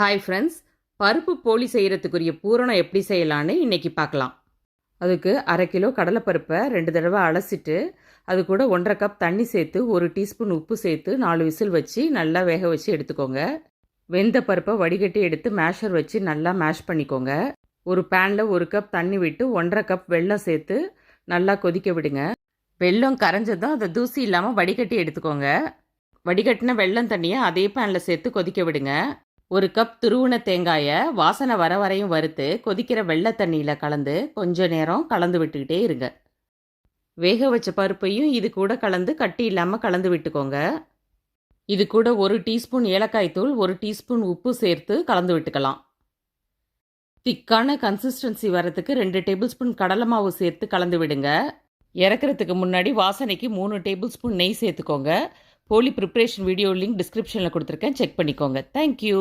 Hi friends பருப்பு போலி செய்கிறதுக்குரிய பூரணம் எப்படி செய்யலான்னு இன்றைக்கி பார்க்கலாம். அதுக்கு அரை கிலோ கடலைப்பருப்பை ரெண்டு தடவை அலசிட்டு அது கூட ஒன்றரை கப் தண்ணி சேர்த்து ஒரு டீஸ்பூன் உப்பு சேர்த்து நாலு விசில் வச்சு நல்லா வேக வச்சு எடுத்துக்கோங்க. வெந்த பருப்பை வடிகட்டி எடுத்து மேஷர் வச்சு நல்லா மேஷ் பண்ணிக்கோங்க. ஒரு பேனில் ஒரு கப் தண்ணி விட்டு ஒன்றரை கப் வெல்லம் சேர்த்து நல்லா கொதிக்க விடுங்க. வெல்லம் கரைஞ்சதும் அதை தூசி இல்லாமல் வடிகட்டி எடுத்துக்கோங்க. வடிகட்டின வெல்லம் தண்ணியை அதே பேனில் சேர்த்து கொதிக்க விடுங்க. ஒரு கப் துருவின தேங்காயை வாசனை வர வரையும் வறுத்து கொதிக்கிற வெள்ளை தண்ணியில் கலந்து கொஞ்ச நேரம் கலந்து விட்டுக்கிட்டே இருங்க. வேக வச்ச பருப்பையும் இது கூட கலந்து கட்டி இல்லாமல் கலந்து விட்டுக்கோங்க. இது கூட ஒரு டீஸ்பூன் ஏலக்காய் தூள் ஒரு டீஸ்பூன் உப்பு சேர்த்து கலந்து விட்டுக்கலாம். திக்கான கன்சிஸ்டன்சி வரத்துக்கு ரெண்டு டேபிள் ஸ்பூன் கடலை மாவு சேர்த்து கலந்து விடுங்க. இறக்குறதுக்கு முன்னாடி வாசனைக்கு மூணு டேபிள் ஸ்பூன் நெய் சேர்த்துக்கோங்க. போலி ப்ரிப்ரேஷன் வீடியோ லிங்க் டிஸ்கிரிப்ஷனில் கொடுத்துருக்கேன். செக் பண்ணிக்கோங்க. தேங்க்யூ